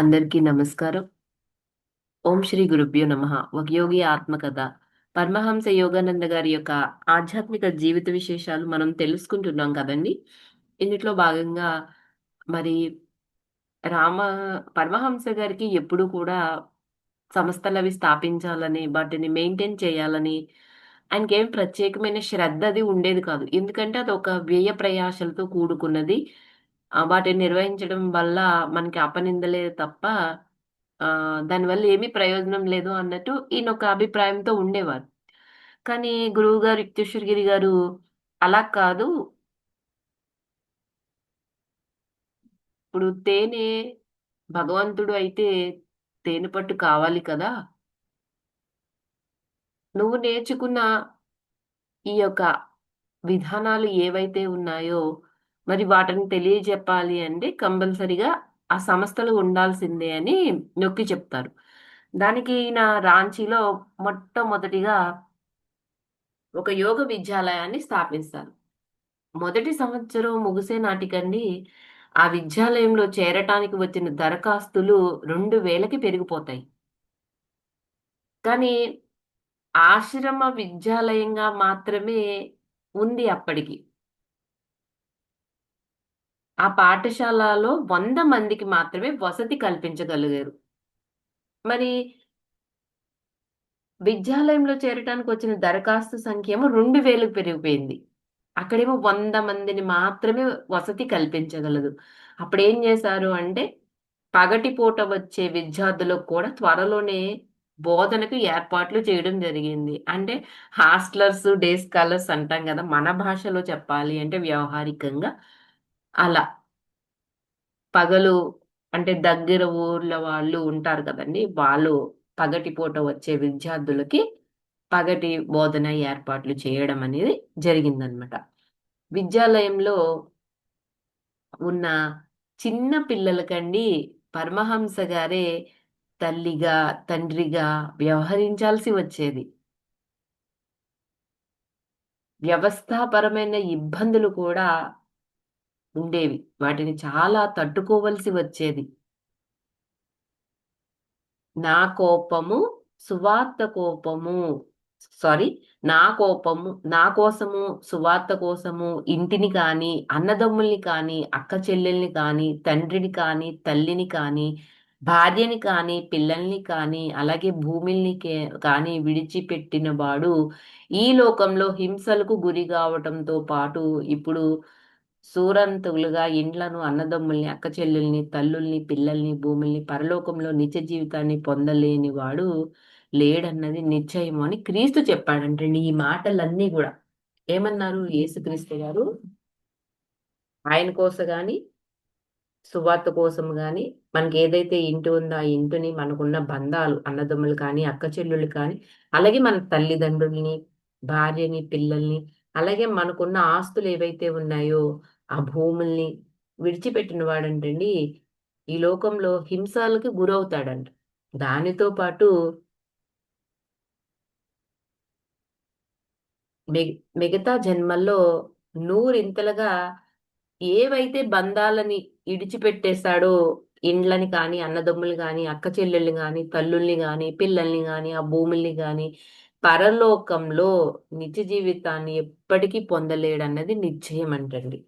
అందరికీ నమస్కారం. ఓం శ్రీ గురుభ్యో నమ. ఒక యోగి ఆత్మకథ. పరమహంస యోగానంద గారి యొక్క ఆధ్యాత్మిక జీవిత విశేషాలు మనం తెలుసుకుంటున్నాం కదండి. ఇందులో భాగంగా మరి రామ పరమహంస గారికి ఎప్పుడు కూడా సంస్థలు అవి స్థాపించాలని వాటిని మెయింటైన్ చేయాలని ఆయనకి ఏం ప్రత్యేకమైన శ్రద్ధ అది ఉండేది కాదు. ఎందుకంటే అది ఒక వ్యయ ప్రయాసలతో కూడుకున్నది. వాటిని నిర్వహించడం వల్ల మనకి అపనిందలే తప్ప దానివల్ల ఏమీ ప్రయోజనం లేదు అన్నట్టు ఈయన ఒక అభిప్రాయంతో ఉండేవారు. కానీ గురువు గారు యుక్తేశ్వరగిరి గారు అలా కాదు. ఇప్పుడు తేనె భగవంతుడు అయితే తేనె పట్టు కావాలి కదా. నువ్వు నేర్చుకున్న ఈ యొక్క విధానాలు ఏవైతే ఉన్నాయో మరి వాటిని తెలియజెప్పాలి అంటే కంపల్సరిగా ఆ సంస్థలు ఉండాల్సిందే అని నొక్కి చెప్తారు. దానికి ఈయన రాంచీలో మొట్టమొదటిగా ఒక యోగ విద్యాలయాన్ని స్థాపిస్తారు. మొదటి సంవత్సరం ముగిసే నాటికండి ఆ విద్యాలయంలో చేరటానికి వచ్చిన దరఖాస్తులు రెండు వేలకి పెరిగిపోతాయి. కానీ ఆశ్రమ విద్యాలయంగా మాత్రమే ఉంది అప్పటికి. ఆ పాఠశాలలో వంద మందికి మాత్రమే వసతి కల్పించగలిగారు. మరి విద్యాలయంలో చేరటానికి వచ్చిన దరఖాస్తు సంఖ్య ఏమో రెండు వేలకు పెరిగిపోయింది. అక్కడేమో వంద మందిని మాత్రమే వసతి కల్పించగలదు. అప్పుడు ఏం చేశారు అంటే పగటి పూట వచ్చే విద్యార్థులకు కూడా త్వరలోనే బోధనకు ఏర్పాట్లు చేయడం జరిగింది. అంటే హాస్టలర్స్ డే స్కాలర్స్ అంటాం కదా మన భాషలో చెప్పాలి అంటే వ్యవహారికంగా అలా. పగలు అంటే దగ్గర ఊర్ల వాళ్ళు ఉంటారు కదండి. వాళ్ళు పగటి పూట వచ్చే విద్యార్థులకి పగటి బోధన ఏర్పాట్లు చేయడం అనేది జరిగిందనమాట. విద్యాలయంలో ఉన్న చిన్న పిల్లలకండి పరమహంస గారే తల్లిగా తండ్రిగా వ్యవహరించాల్సి వచ్చేది. వ్యవస్థాపరమైన ఇబ్బందులు కూడా ఉండేవి. వాటిని చాలా తట్టుకోవలసి వచ్చేది. నా కోపము సువార్త కోపము. సారీ నా కోపము నా కోసము సువార్త కోసము ఇంటిని కానీ అన్నదమ్ముల్ని కానీ అక్క చెల్లెల్ని కానీ తండ్రిని కానీ తల్లిని కానీ భార్యని కానీ పిల్లల్ని కానీ అలాగే భూమిల్ని కానీ విడిచిపెట్టిన వాడు ఈ లోకంలో హింసలకు గురి కావటంతో పాటు ఇప్పుడు సూరంతులుగా ఇండ్లను అన్నదమ్ముల్ని అక్క చెల్లెల్ని తల్లుల్ని పిల్లల్ని భూముల్ని పరలోకంలో నిత్య జీవితాన్ని పొందలేని వాడు లేడన్నది నిశ్చయము అని క్రీస్తు చెప్పాడంటండి. ఈ మాటలన్నీ కూడా. ఏమన్నారు యేసుక్రీస్తు గారు? ఆయన కోసం గాని సువార్త కోసం గాని మనకి ఏదైతే ఇంటి ఉందో ఆ ఇంటిని మనకున్న బంధాలు అన్నదమ్ములు కానీ అక్క చెల్లుళ్ళు కానీ అలాగే మన తల్లిదండ్రుల్ని భార్యని పిల్లల్ని అలాగే మనకున్న ఆస్తులు ఏవైతే ఉన్నాయో ఆ భూముల్ని విడిచిపెట్టిన వాడంటండి ఈ లోకంలో హింసాలకి గురవుతాడంట. దానితో పాటు మిగతా జన్మల్లో నూరింతలుగా ఏవైతే బంధాలని ఇడిచిపెట్టేశాడో ఇండ్లని కానీ అన్నదమ్ములు కానీ అక్క చెల్లెళ్ళు కానీ తల్లుల్ని కానీ పిల్లల్ని కానీ ఆ భూముల్ని కానీ పరలోకంలో నిత్య జీవితాన్ని ఎప్పటికీ పొందలేడన్నది నిశ్చయం అంటండి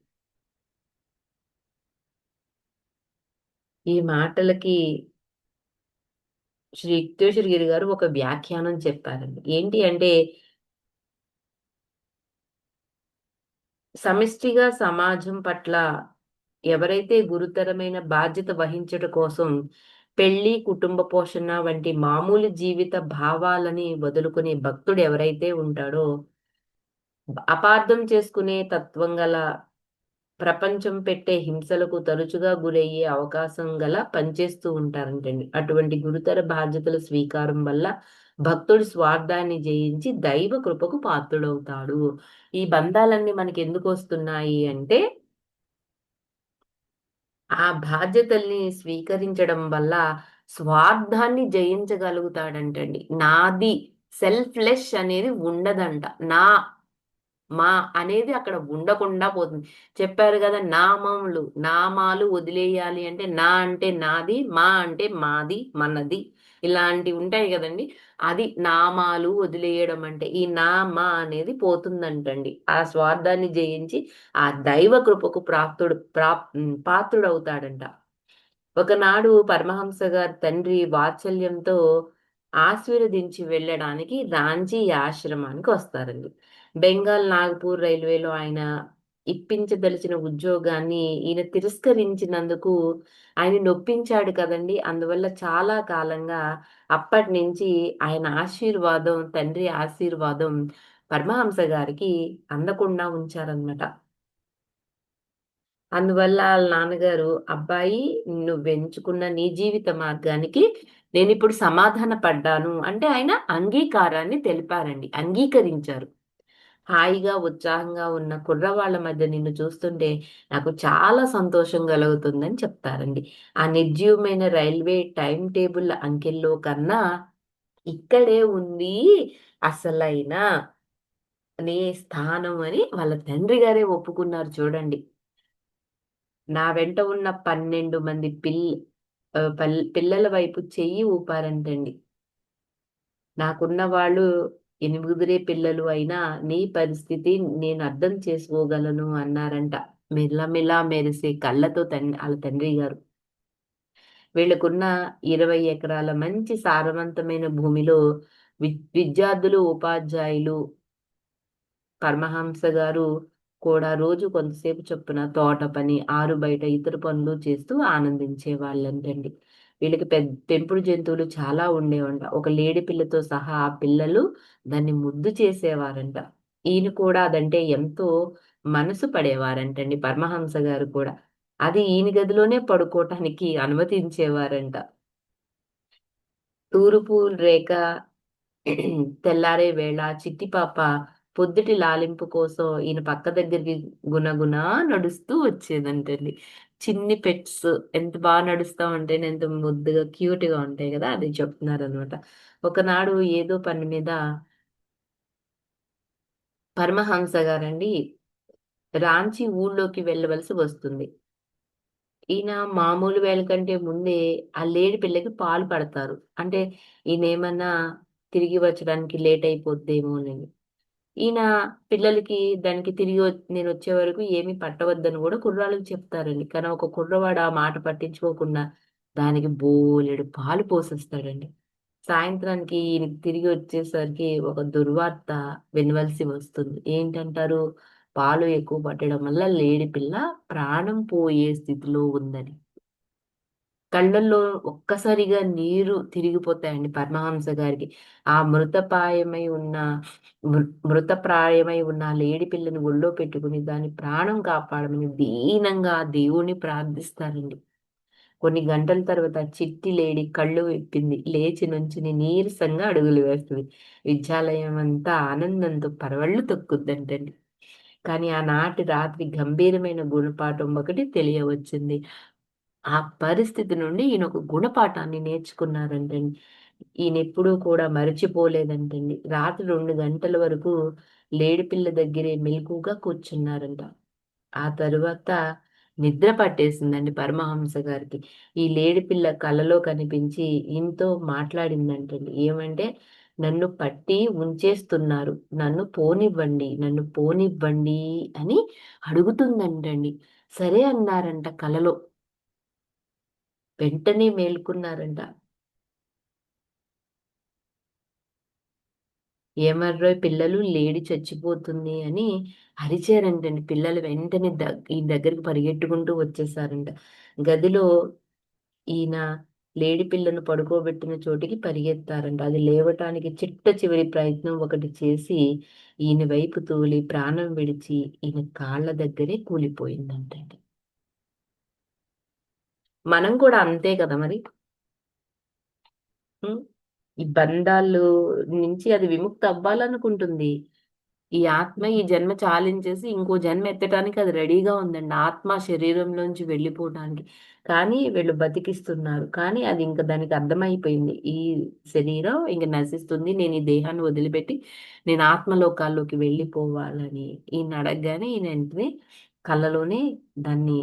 ఈ మాటలకి శ్రీ యుక్తేశ్వరగిరి గారు ఒక వ్యాఖ్యానం చెప్పారండి. ఏంటి అంటే సమిష్టిగా సమాజం పట్ల ఎవరైతే గురుతరమైన బాధ్యత వహించడం కోసం పెళ్ళి కుటుంబ పోషణ వంటి మామూలు జీవిత భావాలని వదులుకునే భక్తుడు ఎవరైతే ఉంటాడో అపార్థం చేసుకునే తత్వం గల ప్రపంచం పెట్టే హింసలకు తరచుగా గురయ్యే అవకాశం గల పనిచేస్తూ ఉంటారంటండి. అటువంటి గురుతర బాధ్యతల స్వీకారం వల్ల భక్తుడు స్వార్థాన్ని జయించి దైవ కృపకు పాత్రుడవుతాడు. ఈ బంధాలన్నీ మనకి ఎందుకు వస్తున్నాయి అంటే ఆ బాధ్యతల్ని స్వీకరించడం వల్ల స్వార్థాన్ని జయించగలుగుతాడంటండి. నాది సెల్ఫ్లెస్ అనేది ఉండదంట. నా మా అనేది అక్కడ ఉండకుండా పోతుంది. చెప్పారు కదా నామములు నామాలు వదిలేయాలి అంటే నా అంటే నాది మా అంటే మాది మనది ఇలాంటివి ఉంటాయి కదండి. అది నామాలు వదిలేయడం అంటే ఈ నామా అనేది పోతుందంటండి. ఆ స్వార్థాన్ని జయించి ఆ దైవ కృపకు ప్రాప్తుడు ప్రాప్ పాత్రుడవుతాడంట. ఒకనాడు పరమహంస గారి తండ్రి వాత్సల్యంతో ఆశీర్వదించి వెళ్ళడానికి రాంచీ ఆశ్రమానికి వస్తారండి. బెంగాల్ నాగపూర్ రైల్వేలో ఆయన ఇప్పించదలిచిన ఉద్యోగాన్ని ఈయన తిరస్కరించినందుకు ఆయన నొప్పించాడు కదండి. అందువల్ల చాలా కాలంగా అప్పటి నుంచి ఆయన ఆశీర్వాదం తండ్రి ఆశీర్వాదం పరమహంస గారికి అందకుండా ఉంచారనమాట అందువల్ల వాళ్ళ నాన్నగారు అబ్బాయి నువ్వు ఎంచుకున్న నీ జీవిత మార్గానికి నేను ఇప్పుడు సమాధాన పడ్డాను అంటే ఆయన అంగీకారాన్ని తెలిపారండి అంగీకరించారు. హాయిగా ఉత్సాహంగా ఉన్న కుర్రవాళ్ళ మధ్య నిన్ను చూస్తుంటే నాకు చాలా సంతోషం కలుగుతుందని చెప్తారండి. ఆ నిర్జీవమైన రైల్వే టైం టేబుల్ అంకెల్లో కన్నా ఇక్కడే ఉంది అసలైన నీ స్థానం అని వాళ్ళ తండ్రి గారే ఒప్పుకున్నారు చూడండి. నా వెంట ఉన్న పన్నెండు మంది పిల్ల పిల్లల వైపు చెయ్యి ఊపారంటండి. నాకున్న వాళ్ళు ఎనిమిదిరే పిల్లలు అయినా నీ పరిస్థితి నేను అర్థం చేసుకోగలను అన్నారంట మెల్లమెల్లా మెరిసే కళ్ళతో తండ్రి వాళ్ళ తండ్రి గారు. వీళ్ళకున్న ఇరవై ఎకరాల మంచి సారవంతమైన భూమిలో విద్యార్థులు ఉపాధ్యాయులు పరమహంస గారు కూడా రోజు కొంతసేపు చొప్పున తోట పని ఆరు బయట ఇతర పనులు చేస్తూ ఆనందించే వాళ్ళంటండి వీళ్ళకి పెద్ద పెంపుడు జంతువులు చాలా ఉండేవంట. ఒక లేడి పిల్లతో సహా ఆ పిల్లలు దాన్ని ముద్దు చేసేవారంట. ఈయన కూడా అదంటే ఎంతో మనసు పడేవారంటండి పరమహంస గారు కూడా. అది ఈయన గదిలోనే పడుకోవటానికి అనుమతించేవారంట. తూర్పు రేఖ తెల్లారే వేళ చిట్టిపాప పొద్దుటి లాలింపు కోసం ఈయన పక్క దగ్గరికి గుణగుణ నడుస్తూ వచ్చేదంటండి. చిన్ని పెట్స్ ఎంత బాగా నడుస్తూ ఉంటే ఎంత ముద్దుగా క్యూట్గా ఉంటాయి కదా అది చెప్తున్నారు అనమాట ఒకనాడు ఏదో పని మీద పరమహంస గారండి రాంచి ఊళ్ళోకి వెళ్ళవలసి వస్తుంది. ఈయన మామూలు వేళ కంటే ముందే ఆ లేడి పిల్లకి పాలు పడతారు. అంటే ఈయన ఏమన్నా తిరిగి వచ్చడానికి లేట్ అయిపోద్దేమోనని. ఈయన పిల్లలకి దానికి తిరిగి నేను వచ్చే వరకు ఏమి పట్టవద్దని కూడా కుర్రాళ్ళకి చెప్తారండి. కానీ ఒక కుర్రవాడు ఆ మాట పట్టించుకోకుండా దానికి బోలెడు పాలు పోసేస్తాడండి. సాయంత్రానికి ఈయనకి తిరిగి వచ్చేసరికి ఒక దుర్వార్త వినవలసి వస్తుంది. ఏంటంటారు? పాలు ఎక్కువ పట్టడం వల్ల లేడి పిల్ల ప్రాణం పోయే స్థితిలో ఉందని. కళ్ళల్లో ఒక్కసారిగా నీరు తిరిగిపోతాయండి పరమహంస గారికి. ఆ మృతపాయమై ఉన్న మృతప్రాయమై ఉన్న లేడి పిల్లని ఒళ్ళో పెట్టుకుని దాని ప్రాణం కాపాడమని దీనంగా దేవుణ్ణి ప్రార్థిస్తారండి. కొన్ని గంటల తర్వాత చిట్టి లేడి కళ్ళు విప్పింది. లేచి నుంచుని నీరసంగా అడుగులు వేస్తుంది. విద్యాలయం అంతా ఆనందంతో పరవళ్ళు తొక్కుద్దంటండి. కానీ ఆనాటి రాత్రి గంభీరమైన గుణపాఠం ఒకటి తెలియవచ్చింది. ఆ పరిస్థితి నుండి ఈయన ఒక గుణపాఠాన్ని నేర్చుకున్నారంటండి. ఈయన ఎప్పుడూ కూడా మరచిపోలేదంటండి. రాత్రి రెండు గంటల వరకు లేడిపిల్ల దగ్గరే మెలకుగా కూర్చున్నారంట. ఆ తరువాత నిద్ర పట్టేసిందండి పరమహంస గారికి. ఈ లేడిపిల్ల కలలో కనిపించి ఈయనతో మాట్లాడిందంటండి. ఏమంటే నన్ను పట్టి ఉంచేస్తున్నారు. నన్ను పోనివ్వండి. నన్ను పోనివ్వండి అని అడుగుతుందంటండి. సరే అన్నారంట కలలో. వెంటనే మేల్కున్నారంట. ఏమర్రో పిల్లలు లేడి చచ్చిపోతుంది అని అరిచారంటండి. పిల్లలు వెంటనే ఈ దగ్గరికి పరిగెట్టుకుంటూ వచ్చేసారంట. గదిలో ఈయన లేడి పిల్లను పడుకోబెట్టిన చోటికి పరిగెత్తారంట. అది లేవటానికి చిట్ట చివరి ప్రయత్నం ఒకటి చేసి ఈయన వైపు తూలి ప్రాణం విడిచి ఈయన కాళ్ళ దగ్గరే కూలిపోయిందంటండి. మనం కూడా అంతే కదా మరి? ఈ బంధాలు నుంచి అది విముక్తి అవ్వాలనుకుంటుంది. ఈ ఆత్మ ఈ జన్మ చాలించేసి ఇంకో జన్మ ఎత్తడానికి అది రెడీగా ఉందండి. ఆత్మ శరీరంలోంచి వెళ్ళిపోవడానికి కానీ వీళ్ళు బతికిస్తున్నారు. కానీ అది ఇంకా దానికి అర్థమైపోయింది. ఈ శరీరం ఇంక నశిస్తుంది. నేను ఈ దేహాన్ని వదిలిపెట్టి నేను ఆత్మలోకాల్లోకి వెళ్ళిపోవాలని. ఈయన అడగగానే ఈయన వెంటనే కళ్ళలోనే దాన్ని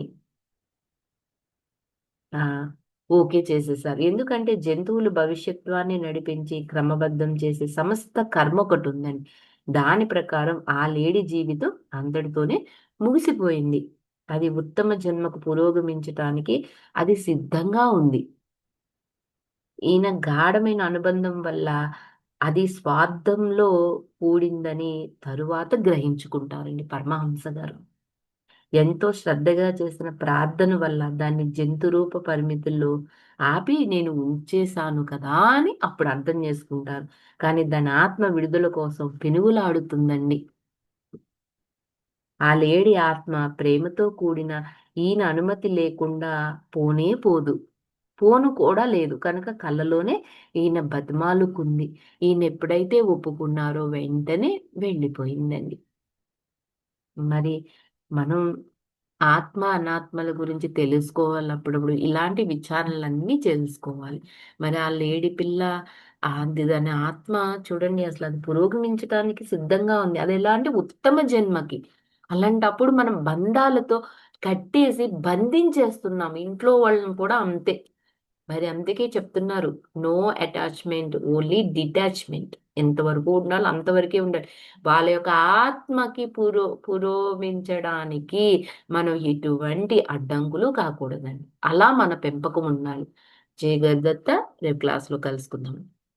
ఓకే చేసేసారు. ఎందుకంటే జంతువులు భవిష్యత్వాన్ని నడిపించి క్రమబద్ధం చేసే సమస్త కర్మ ఒకటి ఉందండి. దాని ప్రకారం ఆ లేడీ జీవితం అంతటితోనే ముగిసిపోయింది. అది ఉత్తమ జన్మకు పురోగమించటానికి అది సిద్ధంగా ఉంది. ఈయన గాఢమైన అనుబంధం వల్ల అది స్వార్థంలో కూడిందని తరువాత గ్రహించుకుంటారండి పరమహంస గారు. ఎంతో శ్రద్ధగా చేసిన ప్రార్థన వల్ల దాన్ని జంతు రూప పరిమితుల్లో ఆపి నేను ఉంచేశాను కదా అని అప్పుడు అర్థం చేసుకుంటారు. కానీ దాని ఆత్మ విడుదల కోసం పెనుగులాడుతుందండి. ఆ లేడి ఆత్మ ప్రేమతో కూడిన ఈయన అనుమతి లేకుండా పోనే పోదు. పోను కూడా లేదు. కనుక కళ్ళలోనే ఈయన బతిమాలుకుంది. ఈయన ఎప్పుడైతే ఒప్పుకున్నారో వెంటనే వెళ్ళిపోయిందండి. మరి మనం ఆత్మ అనాత్మల గురించి తెలుసుకోవాలి అప్పుడప్పుడు ఇలాంటి విచారణలన్నీ తెలుసుకోవాలి మరి ఆ లేడి పిల్ల అది దాని ఆత్మ చూడండి అసలు అది పురోగమించడానికి సిద్ధంగా ఉంది. అది ఎలాంటి ఉత్తమ జన్మకి? అలాంటప్పుడు మనం బంధాలతో కట్టేసి బంధించేస్తున్నాం. ఇంట్లో వాళ్ళని కూడా అంతే. మరి అందుకే చెప్తున్నారు నో అటాచ్మెంట్ ఓన్లీ డిటాచ్మెంట్ ఎంతవరకు ఉండాలో అంతవరకే ఉండాలి. వాళ్ళ యొక్క ఆత్మకి పురో పురోమించడానికి మనం ఎటువంటి అడ్డంకులు కాకూడదండి. అలా మన పెంపకం ఉండాలి. జయ గద్దత్త రేపు క్లాస్లో కలుసుకుందాం.